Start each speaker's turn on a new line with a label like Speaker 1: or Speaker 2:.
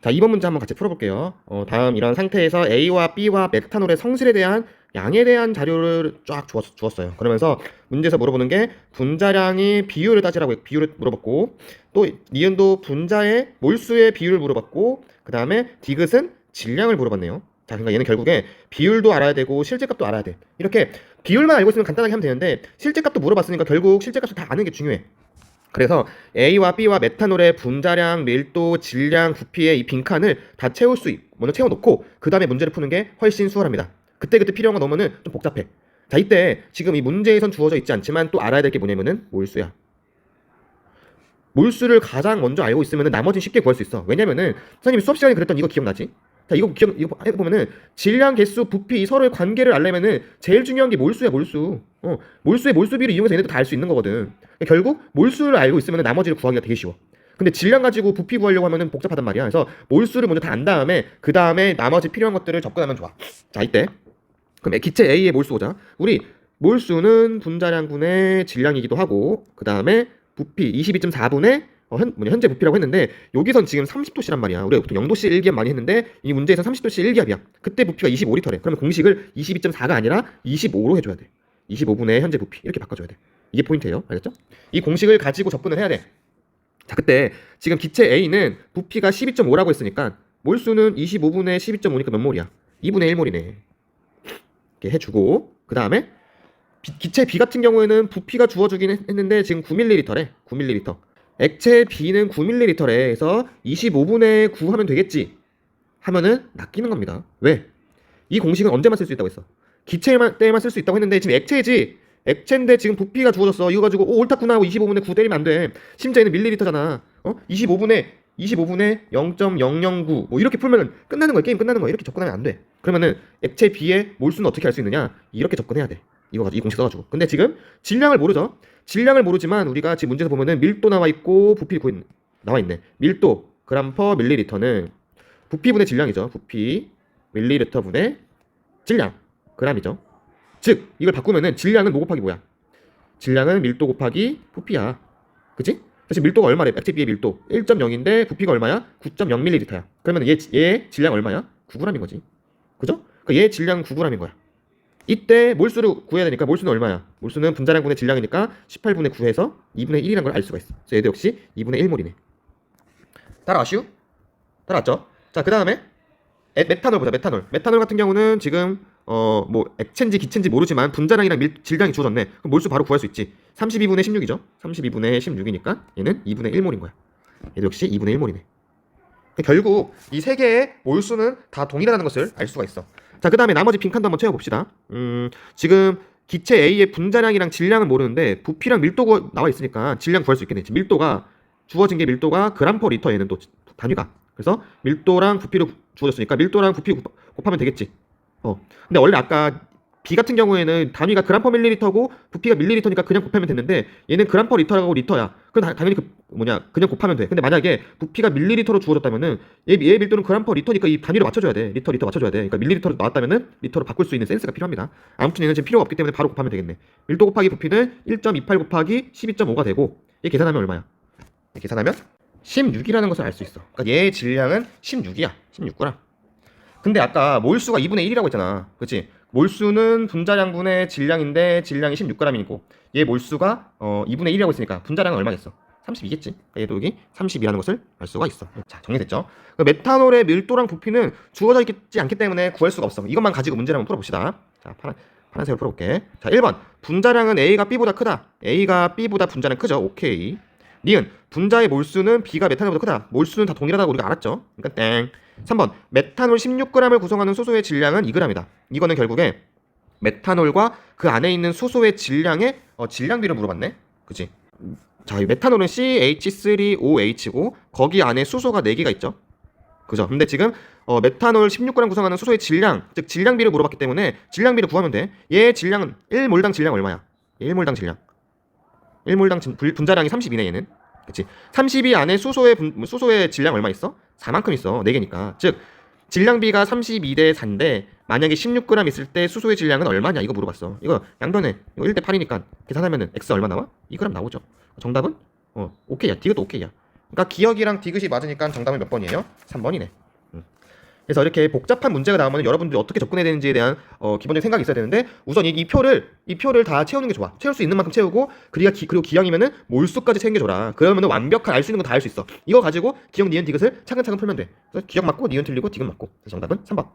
Speaker 1: 자, 2번 문제 한번 같이 풀어볼게요. 어, 다음 이런 상태에서 A와 B와 메탄올의 성질에 대한 양에 대한 자료를 쫙 주었, 주었어요. 그러면서 문제에서 물어보는 게 분자량의 비율을 따지라고 했- 비율을 물어봤고 또 니은도 분자의 몰수의 비율을 물어봤고 그 다음에 디귿은 질량을 물어봤네요. 자, 그러니까 얘는 결국에 비율도 알아야 되고 실제값도 알아야 돼. 이렇게 비율만 알고 있으면 간단하게 하면 되는데 실제값도 물어봤으니까 결국 실제값을 다 아는 게 중요해. 그래서 A와 B와 메탄올의 분자량, 밀도, 질량, 부피의 이 빈칸을 다 채울 수 있, 먼저 채워놓고 그 다음에 문제를 푸는 게 훨씬 수월합니다. 그때 그때 필요한 거 넣으면은 좀 복잡해. 자 이때 지금 이 문제에선 주어져 있지 않지만 또 알아야 될 게 뭐냐면은 몰수야. 몰수를 가장 먼저 알고 있으면은 나머지는 쉽게 구할 수 있어. 왜냐면은 선생님이 수업 시간에 그랬던 이거 기억나지? 자 이거 기억 이거 해보면은 질량, 개수, 부피 이 서로의 관계를 알려면은 제일 중요한 게 몰수야 몰수. 어 몰수의 몰수비를 이용해서 얘네도 다 알 수 있는 거거든. 결국 몰수를 알고 있으면 나머지를 구하기가 되게 쉬워. 근데 질량 가지고 부피 구하려고 하면은 복잡하단 말이야. 그래서 몰수를 먼저 다 안 다음에 그 다음에 나머지 필요한 것들을 접근하면 좋아. 자 이때 그럼 기체 A의 몰수 보자. 우리 몰수는 분자량분의 질량이기도 하고 그 다음에 부피 22.4분의 어, 현, 뭐냐, 현재 부피라고 했는데 여기선 지금 30도씨란 말이야. 우리가 보통 0도씨 1기압 많이 했는데 이 문제에서 30도씨 1기압이야. 그때 부피가 25리터래. 그러면 공식을 22.4가 아니라 25로 해줘야 돼. 25분의 현재 부피 이렇게 바꿔줘야 돼. 이게 포인트예요. 알겠죠? 이 공식을 가지고 접근을 해야 돼. 자 그때 지금 기체 A는 부피가 12.5라고 했으니까 몰수는 25분의 12.5니까 몇 몰이야? 2분의 1몰이네. 이렇게 해주고 그 다음에 기체 B 같은 경우에는 부피가 주어주긴 했- 했는데 지금 9ml래 9ml 액체 B는 9ml래 그래서 25분의 9 하면 되겠지 하면은 낚이는 겁니다 왜? 이 공식은 언제만 쓸 수 있다고 했어 기체만 때만 쓸 수 있다고 했는데 지금 액체지. 액체인데 지금 부피가 주어졌어. 이거 가지고 오 옳다구나 하고 25분의 9 때리면 안 돼. 심지어 얘는 밀리리터잖아. 어? 25분의 25분의 0.009 뭐 이렇게 풀면은 끝나는 거야. 게임 끝나는 거야. 이렇게 접근하면 안 돼. 그러면은 액체 B의 몰수는 어떻게 할 수 있느냐? 이렇게 접근해야 돼. 이거 가지고 이 공식 써가지고. 근데 지금 질량을 모르죠. 질량을 모르지만 우리가 지금 문제에서 보면은 밀도 나와 있고 부피 구했 나와 있네. 밀도. 그람 퍼 밀리리터는 부피분의 질량이죠. 부피 밀리리터 분의 질량 그람이죠 즉 이걸 바꾸면은 질량은 뭐 곱하기 뭐야 질량은 밀도 곱하기 부피야 그치? 사실 밀도가 얼마래 액체 B의 밀도 1.0인데 부피가 얼마야 9.0ml야 그러면 얘, 얘 질량 얼마야 9g인 거지 그죠? 그러니까 얘 질량 9g인 거야 이때 몰수를 구해야 되니까 몰수는 얼마야? 몰수는 분자량분의 질량이니까 18분의 9해서 2분의 1이라는 걸 알 수가 있어. 그래서 얘도 역시 2분의 1몰이네. 따라왔슈? 따라왔죠? 자, 그 다음에 메탄올 보자. 메탄올. 메탄올 같은 경우는 지금 어 뭐 액체인지 기체인지 모르지만 분자량이랑 밀, 질량이 주어졌네. 그럼 몰수 바로 구할 수 있지. 32분의 16이죠. 32분의 16이니까 얘는 2분의 1몰인 거야. 얘도 역시 2분의 1몰이네. 결국 이 세 개의 몰수는 다 동일하다는 것을 알 수가 있어. 자, 그 다음에 나머지 빈칸도 한번 채워 봅시다. 음, 지금 기체 A의 분자량이랑 질량은 모르는데 부피랑 밀도가 나와 있으니까 질량 구할 수 있겠네. 밀도가 주어진 게 밀도가 그람 퍼 리터 얘는 또 단위가. 그래서 밀도랑 부피로 주어졌으니까 밀도랑 부피 곱- 곱하면 되겠지. 어. 근데 원래 아까 B 같은 경우에는 단위가 그람 퍼 밀리리터고 부피가 밀리리터니까 그냥 곱하면 됐는데 얘는 그람 퍼 리터라고 리터야. 다- 당연히 그 뭐냐 그냥 곱하면 돼. 근데 만약에 부피가 밀리리터로 주어졌다면은 얘, 얘 밀도는 그람 퍼 리터니까 이 단위로 맞춰줘야 돼. 리터 리터 맞춰줘야 돼. 그러니까 밀리리터로 나왔다면은 리터로 바꿀 수 있는 센스가 필요합니다. 아무튼 얘는 지금 필요가 없기 때문에 바로 곱하면 되겠네. 밀도 곱하기 부피는 1.28 곱하기 12.5가 되고 얘 계산하면 얼마야? 얘 계산하면 16이라는 것을 알 수 있어. 그러니까 얘의 질량은 16이야. 16g. 근데 아까 몰수가 2분의 1이라고 했잖아. 그렇지? 몰수는 분자량분의 질량인데 질량이 16g이고 얘 몰수가 어 2분의 1이라고 했으니까 분자량은 얼마겠어? 32겠지. 그러니까 얘도 여기 32라는 것을 알 수가 있어. 자, 정리됐죠? 그 메탄올의 밀도랑 부피는 주어져 있지 않기 때문에 구할 수가 없어. 이것만 가지고 문제를 한번 풀어봅시다. 자, 파란, 파란색으로 풀어볼게. 자, 1번. 분자량은 A가 B보다 크다. A가 B보다 분자는 크죠. 오케이. 니은 분자의 몰수는 B가 메탄올보다 크다. 몰수는 다 동일하다고 우리가 알았죠. 그러니까 땡. 3번. 메탄올 16g을 구성하는 수소의 질량은 2g이다. 이거는 결국에 메탄올과 그 안에 있는 수소의 질량의 어, 질량비를 물어봤네. 그지? 자, 이 메탄올은 CH3OH고 거기 안에 수소가 4개가 있죠. 그죠? 근데 지금 어, 메탄올 16g 구성하는 수소의 질량, 즉 질량비를 물어봤기 때문에 질량비를 구하면 돼. 얘 질량은 1몰당 질량 얼마야? 1몰당 질량. 1몰당 진- 분- 분자량이 32네 얘는. 그치? 32 안에 수소의 분, 수소의 질량 얼마 있어? 4만큼 있어. 4개니까. 즉 질량비가 32대 4인데 만약에 16g 있을 때 수소의 질량은 얼마냐 이거 물어봤어. 이거 양변에 이거 1대 8이니까 계산하면은 x 얼마 나와? 2g 나오죠. 정답은 어 오케이야. 디귿도 오케이야. 그러니까 기억이랑 디귿이 맞으니까 정답은 몇 번이에요? 3번이네. 그래서 이렇게 복잡한 문제가 나오면 여러분들이 어떻게 접근해야 되는지에 대한 어, 기본적인 생각이 있어야 되는데 우선 이, 이 표를 이 표를 다 채우는 게 좋아. 채울 수 있는 만큼 채우고 그리가 기, 그리고 기형이면은 몰수까지 챙겨줘라. 그러면은 완벽한 알 수 있는 거다알 수 있어. 이거 가지고 기형 니은 디귿을 차근차근 풀면 돼. 그래서 기억 맞고 니은 틀리고 디귿 맞고. 그래서 정답은 3번.